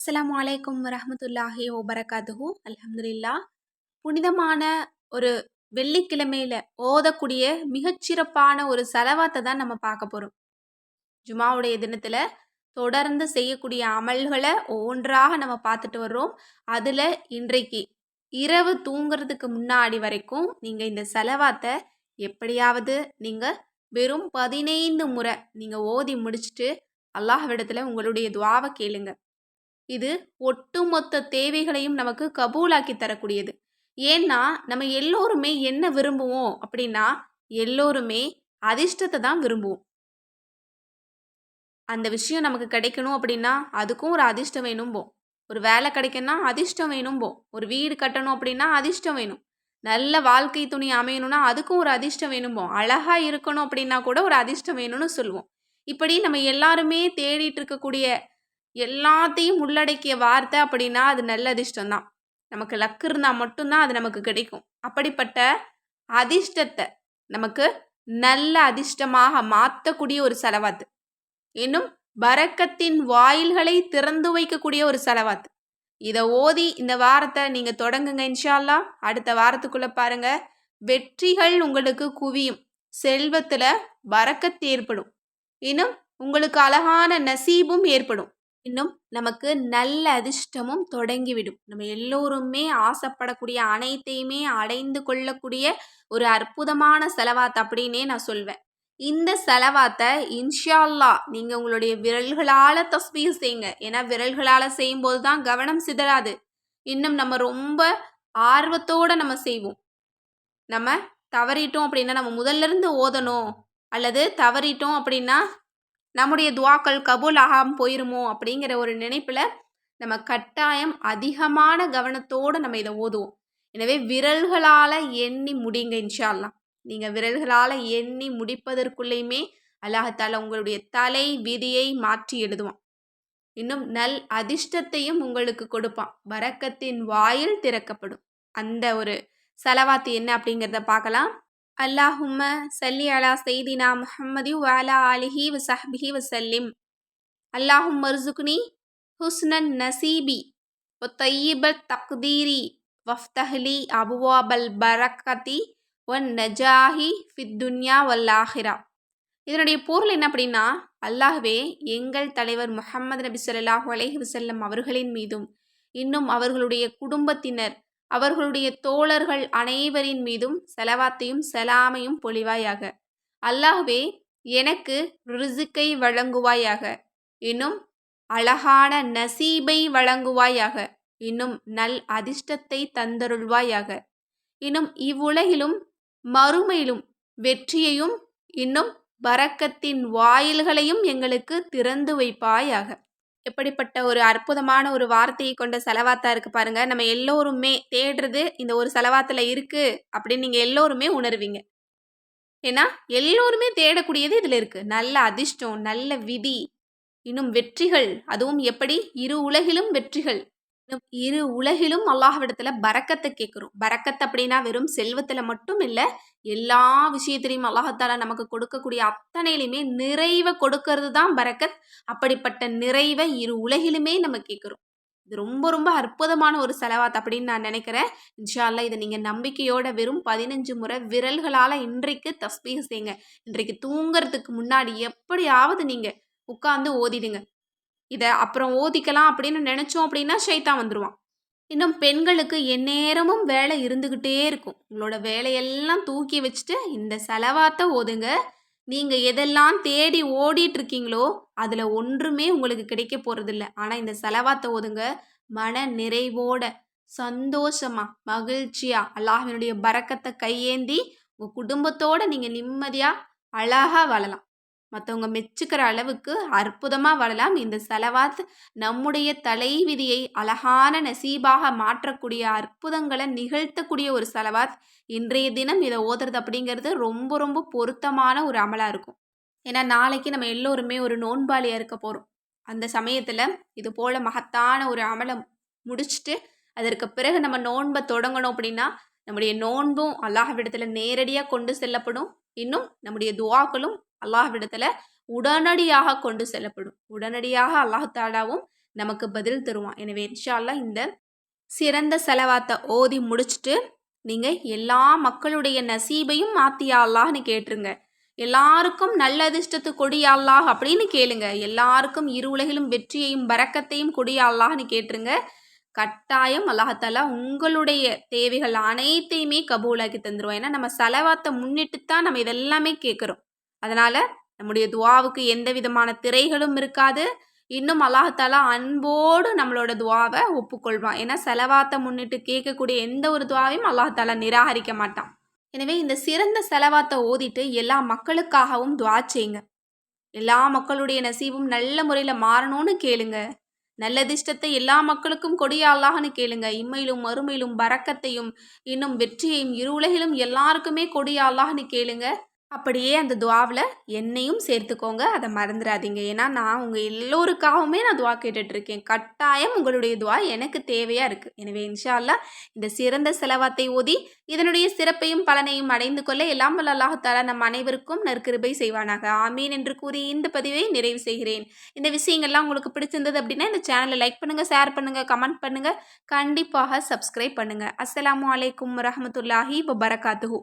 அஸ்லாம் வலைக்கம் வரமத்துல்லாஹி வபரகாத்துஹு. அலமதுல்லா புனிதமான ஒரு வெள்ளிக்கிழமையில ஓதக்கூடிய மிகச்சிறப்பான ஒரு செலவாத்தை தான் நம்ம பார்க்க போகிறோம் ஜுமாவுடைய தினத்தில் தொடர்ந்து செய்யக்கூடிய அமல்களை ஒவ்வொன்றாக நம்ம பார்த்துட்டு வர்றோம். அதில் இன்றைக்கு இரவு தூங்குறதுக்கு முன்னாடி வரைக்கும் நீங்கள் இந்த செலவாத்தை எப்படியாவது நீங்கள் வெறும் பதினைந்து முறை நீங்கள் ஓதி முடிச்சுட்டு அல்லாஹ்விடத்தில் உங்களுடைய துவாவை கேளுங்க. இது ஒட்டுமொத்த தேவைகளையும் நமக்கு கபூலாக்கி தரக்கூடியது. ஏன்னா நம்ம எல்லோருமே என்ன விரும்புவோம் அப்படின்னா எல்லோருமே அதிர்ஷ்டத்தை தான் விரும்புவோம். அந்த விஷயம் நமக்கு கிடைக்கணும் அப்படின்னா அதுக்கும் ஒரு அதிர்ஷ்டம் வேணும்போம். ஒரு வேலை கிடைக்கணும்னா அதிர்ஷ்டம் வேணும்போம். ஒரு வீடு கட்டணும் அப்படின்னா அதிர்ஷ்டம் வேணும். நல்ல வாழ்க்கை துணி அமையணும்னா அதுக்கும் ஒரு அதிர்ஷ்டம் வேணும்போம். அழகா இருக்கணும் அப்படின்னா கூட ஒரு அதிர்ஷ்டம் வேணும்னு சொல்லுவோம். இப்படி நம்ம எல்லாருமே தேடிட்டு இருக்கக்கூடிய எல்லாத்தையும் உள்ளடக்கிய வார்த்தை அப்படின்னா அது நல்ல அதிர்ஷ்டம் தான் நமக்கு லக்கு இருந்தால் மட்டும்தான் அது நமக்கு கிடைக்கும். அப்படிப்பட்ட அதிர்ஷ்டத்தை நமக்கு நல்ல அதிர்ஷ்டமாக மாற்றக்கூடிய ஒரு செலவாத்து. இன்னும் பரக்கத்தின் வாயில்களை திறந்து வைக்கக்கூடிய ஒரு செலவாத்து. இதை ஓதி இந்த வாரத்தை நீங்கள் தொடங்குங்க இன்ஷால்லா அடுத்த வாரத்துக்குள்ளே பாருங்க. வெற்றிகள் உங்களுக்கு குவியும். செல்வத்தில் வரக்கத்து ஏற்படும். இன்னும் உங்களுக்கு அழகான நசீபும் ஏற்படும். இன்னும் நமக்கு நல்ல அதிர்ஷ்டமும் தொடங்கிவிடும். நம்ம எல்லோருமே ஆசைப்படக்கூடிய அனைத்தையுமே அடைந்து கொள்ளக்கூடிய ஒரு அற்புதமான செலவாத் அப்படின்னே நான் சொல்வேன். இந்த செலவாத்தை இன்ஷால்லா நீங்கள் உங்களுடைய விரல்களால் தஸ்பீஹ் செய்யுங்க. ஏன்னா விரல்களால் செய்யும்போது தான் கவனம் சிதறாது. இன்னும் நம்ம ரொம்ப ஆர்வத்தோடு நம்ம செய்வோம். நம்ம தவறிட்டோம் அப்படின்னா நம்ம முதல்ல இருந்து ஓதணும். அல்லது தவறிட்டோம் அப்படின்னா நம்முடைய துவாக்கள் கபூல் ஆகாமல் போயிருமோ அப்படிங்கிற ஒரு நினைப்பில் நம்ம கட்டாயம் அதிகமான கவனத்தோடு நம்ம இதை ஓதுவோம். எனவே விரல்களால் எண்ணி முடிங்க இன்ஷால்லாம் நீங்கள் விரல்களால் எண்ணி முடிப்பதற்குள்ளேயுமே அல்லாஹால உங்களுடைய தலை விதியை மாற்றி எழுதுவான். இன்னும் நல் அதிர்ஷ்டத்தையும் உங்களுக்கு கொடுப்பான். வரக்கத்தின் வாயில் திறக்கப்படும். அந்த ஒரு செலவாத்து என்ன அப்படிங்கிறத பார்க்கலாம். அல்லாஹும்ம சல்லி அலா செய்தினா முஹம்மதி வாலா அலிஹி வசஹ்பிஹி வசல்லிம் அல்லாஹும் மர்சுக்னி ஹுஸ்னன் நசீபி ஒத்தையிபல் தக்தீரி வஃப்தஹ்லி அபுவாபல் பரக்கதி ஒன் நஜாஹி ஃபித்துன்யா வல்லாஹிரா இதனுடைய பொருள் என்ன அப்படின்னா அல்லாஹ்வே எங்கள் தலைவர் முஹம்மது நபி சொல்லாஹு அலைஹி வசல்லம் அவர்களின் மீதும் இன்னும் அவர்களுடைய குடும்பத்தினர் அவர்களுடைய தோழர்கள் அனைவரின் மீதும் செலவாத்தையும் செலாமையும் பொழிவாயாக. அல்லாஹ்வே எனக்கு ரிசுக்கை வழங்குவாயாக. இன்னும் அழகான நசீபை வழங்குவாயாக. இன்னும் நல் அதிர்ஷ்டத்தை தந்தருள்வாயாக. இன்னும் இவ்வுலகிலும் மறுமையிலும் வெற்றியையும் இன்னும் பரக்கத்தின் வாயில்களையும் எங்களுக்கு திறந்து வைப்பாயாக. எப்படிப்பட்ட ஒரு அற்புதமான ஒரு வார்த்தையை கொண்ட செலவாத்தா இருக்கு பாருங்க. நம்ம எல்லோருமே தேடுறது இந்த ஒரு செலவாத்துல இருக்கு அப்படின்னு நீங்க எல்லோருமே உணர்வீங்க. ஏன்னா எல்லோருமே தேடக்கூடியது இதுல இருக்கு. நல்ல அதிர்ஷ்டம் நல்ல விதி இன்னும் வெற்றிகள் அதுவும் எப்படி? இரு உலகிலும் வெற்றிகள். இரு உலகிலும் அல்லாஹ்விடத்துல பறக்கத்தை கேட்குறோம். பறக்கத் அப்படின்னா வெறும் செல்வத்துல மட்டும் இல்லை எல்லா விஷயத்திலையும் அல்லாஹத்தால நமக்கு கொடுக்கக்கூடிய அத்தனையிலுமே நிறைவை கொடுக்கறது தான் பறக்கத். அப்படிப்பட்ட நிறைவை இரு உலகிலுமே நம்ம கேட்குறோம். இது ரொம்ப ரொம்ப அற்புதமான ஒரு செலவாத் அப்படின்னு நான் நினைக்கிறேன். இன்ஷால்லா இதை நீங்கள் நம்பிக்கையோட வெறும் பதினஞ்சு முறை விரல்களால் இன்றைக்கு தஸ்பீக செய்யுங்க இன்றைக்கு தூங்குறதுக்கு முன்னாடி எப்படியாவது நீங்கள் உட்காந்து ஓதிடுங்க. இதை அப்புறம் ஓதிக்கலாம் அப்படின்னு நினச்சோம் அப்படின்னா ஷைத்தான் வந்துடுவான் இன்னும் பெண்களுக்கு எந்நேரமும் வேலை இருந்துக்கிட்டே இருக்கும். உங்களோட வேலையெல்லாம் தூக்கி வச்சுட்டு இந்த செலவாத்த ஓதுங்க. நீங்கள் எதெல்லாம் தேடி ஓடிட்டு இருக்கீங்களோ அதில் ஒன்றுமே உங்களுக்கு கிடைக்க போகிறதில்ல ஆனால் இந்த செலவாத்த ஓதுங்க மன நிறைவோட சந்தோஷமா மகிழ்ச்சியா அல்லாஹினுடைய பறக்கத்தை கையேந்தி உங்கள் குடும்பத்தோட நீங்கள் நிம்மதியாக அழகாக வாழலாம். மற்றவங்க மெச்சுக்கிற அளவுக்கு அற்புதமாக வரலாம் இந்த செலவாத் நம்முடைய தலைவிதியை அழகான நசீபாக மாற்றக்கூடிய அற்புதங்களை நிகழ்த்தக்கூடிய ஒரு செலவாத் இன்றைய தினம் இதை ஓதுறது அப்படிங்கிறது ரொம்ப ரொம்ப பொருத்தமான ஒரு அமலாக இருக்கும். ஏன்னா நாளைக்கு நம்ம எல்லோருமே ஒரு நோன்பாளியாக இருக்க போகிறோம் அந்த சமயத்தில் இது போல் மகத்தான ஒரு அமலை முடிச்சுட்டு அதற்கு பிறகு நம்ம நோன்பை தொடங்கணும் அப்படின்னா நம்முடைய நோன்பும் அல்லாஹ்விடத்தில் நேரடியாக கொண்டு செல்லப்படும். இன்னும் நம்முடைய துவாக்களும் அல்லாஹ்விடத்துல உடனடியாக கொண்டு செல்லப்படும். உடனடியாக அல்லாஹு தாலாவும் நமக்கு பதில் தருவான். எனவே இன்ஷா அல்லாஹ் இந்த சிறந்த செலவாத்தை ஓதி முடிச்சுட்டு நீங்கள் எல்லா மக்களுடைய நசீபையும் மாத்தியா அல்லாஹ்னு கேட்டுருங்க. எல்லாருக்கும் நல்ல அதிர்ஷ்டத்து கொடியா அல்லாஹ் அப்படின்னு கேளுங்க. எல்லாருக்கும் இரு உலகிலும் வெற்றியையும் பறக்கத்தையும் கொடியா அல்லாஹ்னு கேட்டுருங்க. கட்டாயம் அல்லாஹாலா உங்களுடைய தேவைகள் அனைத்தையுமே கபூலாக்கி தந்துடுவோம் ஏன்னா நம்ம செலவாத்தை முன்னிட்டு தான் நம்ம இதெல்லாமே கேட்குறோம் அதனால் நம்முடைய துவாவுக்கு எந்த விதமான திரைகளும் இருக்காது. இன்னும் அல்லாஹாலா அன்போடு நம்மளோட துவாவை ஒப்புக்கொள்வான். ஏன்னா செலவாத்தை முன்னிட்டு கேட்கக்கூடிய எந்த ஒரு துவாவையும் அல்லாஹாலா நிராகரிக்க மாட்டான். எனவே இந்த சிறந்த செலவாத்தை ஓதிட்டு எல்லா மக்களுக்காகவும் துவா செய்யுங்க எல்லா மக்களுடைய நசீபும் நல்ல முறையில் மாறணும்னு கேளுங்க. நல்லதிஷ்டத்தை எல்லா மக்களுக்கும் கொடிய அல்லாஹ்னு கேளுங்க. இம்மையிலும் மறுமையிலும் பறக்கத்தையும் இன்னும் வெற்றியையும் இரு உலகிலும் எல்லாருக்குமே கொடிய அல்லாஹ்னு கேளுங்க. அப்படியே அந்த துவாவில் என்னையும் சேர்த்துக்கோங்க. அதை மறந்துடாதீங்க ஏன்னா நான் உங்கள் எல்லோருக்காகவுமே நான் துவா கேட்டுட்ருக்கேன். கட்டாயம் உங்களுடைய துவா எனக்கு தேவையாக இருக்குது எனவே இன்ஷா இந்த சிறந்த செலவாத்தை ஓதி இதனுடைய சிறப்பையும் பலனையும் அடைந்து கொள்ள எல்லாம் வல்ல அல்லாஹாலா நம் அனைவருக்கும் நற்கிருபை செய்வானாக. ஆமீன் என்று கூறி இந்த பதிவை நிறைவு செய்கிறேன். இந்த விஷயங்கள்லாம் உங்களுக்கு பிடிச்சிருந்தது அப்படின்னா இந்த சேனலை லைக் பண்ணுங்கள் ஷேர் பண்ணுங்கள் கமெண்ட் பண்ணுங்கள் கண்டிப்பாக சப்ஸ்கிரைப் பண்ணுங்கள் அஸ்ஸலாமு வலைக்கம் வரமத்துல்லாஹி வபரகாத்துஹூ.